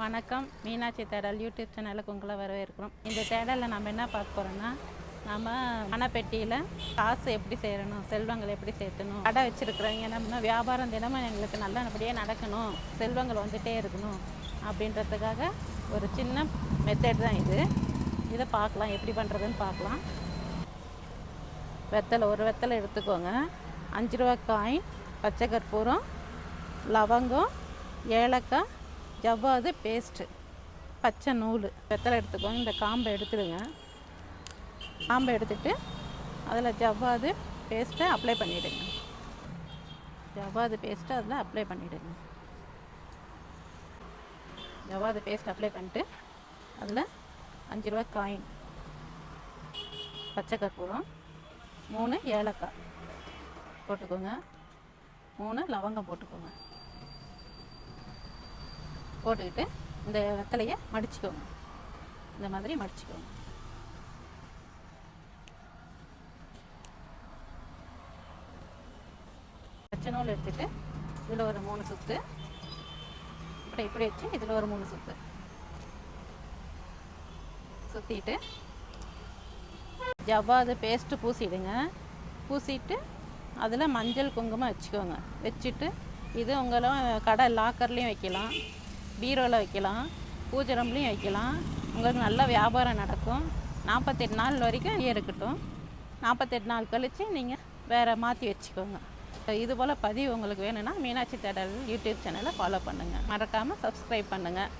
வணக்கம். மீனாட்சி தேடல் யூடியூப் சேனலுக்கு உங்களை வரவேற்கிறோம். இந்த தேடலில் நம்ம என்ன பார்க்க போகிறோம்னா நம்ம பணப்பெட்டியில் காசு எப்படி சேரணும் செல்வங்கள் எப்படி சேர்த்தணும் கடை வச்சுருக்கிறவங்க நம்ம வியாபாரம் தினமும் எங்களுக்கு நல்லபடியாக நடக்கணும் செல்வங்கள் வந்துகிட்டே இருக்கணும் அப்படின்றதுக்காக ஒரு சின்ன மெத்தட் தான் இது. இதை பார்க்கலாம் எப்படி பண்ணுறதுன்னு பார்க்கலாம். வெத்தலை ஒரு வெத்தலை எடுத்துக்கோங்க. அஞ்சு ரூபா காயின் பச்சை கற்பூரம் லவங்கம் ஏலக்காய் ஜவ்வாது பேஸ்ட்டு பச்சை நூல். வெத்தலை எடுத்துக்கோங்க. இந்த காம்பை எடுத்துடுங்க. காம்பை எடுத்துட்டு அதில் ஜவ்வாது பேஸ்ட்டை அப்ளை பண்ணிவிடுங்க ஜவ்வாது பேஸ்ட்டை அதில் அப்ளை பண்ணிவிடுங்க ஜவ்வாது பேஸ்ட் அப்ளை பண்ணிட்டு அதில் அஞ்சு ரூபா காயின் பச்சை கற்பூரம் மூணு ஏலக்காய். போட்டுக்கோங்க. மூணு லவங்கம் போட்டுக்கோங்க. போட்டுக்கிட்டு இந்த வெத்தலையை மடிச்சுக்கோங்க. இந்த மாதிரி மடிச்சுக்கோங்க. பச்சை நூல் எடுத்துட்டு இதில் ஒரு மூணு சுத்து. இப்படி இப்படி வச்சு இதில் ஒரு மூணு சுத்து. சுற்றிட்டு ஜவ்வாது பேஸ்ட்டு பூசிடுங்க. பூசிட்டு அதில் மஞ்சள் குங்குமம் வச்சுக்கோங்க. வச்சுட்டு இது உங்களும் கடை லாக்கர்லேயும் வைக்கலாம். பீரோவில் வைக்கலாம் பூஜை ரூம்லேயும் வைக்கலாம். உங்களுக்கு நல்ல வியாபாரம் நடக்கும். நாற்பத்தெட்டு நாள் வரைக்கும் இருக்கட்டும். நாற்பத்தெட்டு நாள் கழித்து நீங்கள் வேறு மாற்றி வச்சுக்கோங்க. இது போல் பதிவு உங்களுக்கு வேணும்னா மீனாட்சி தேடல் யூடியூப் சேனலை ஃபாலோ பண்ணுங்கள் மறக்காமல் சப்ஸ்கிரைப் பண்ணுங்கள்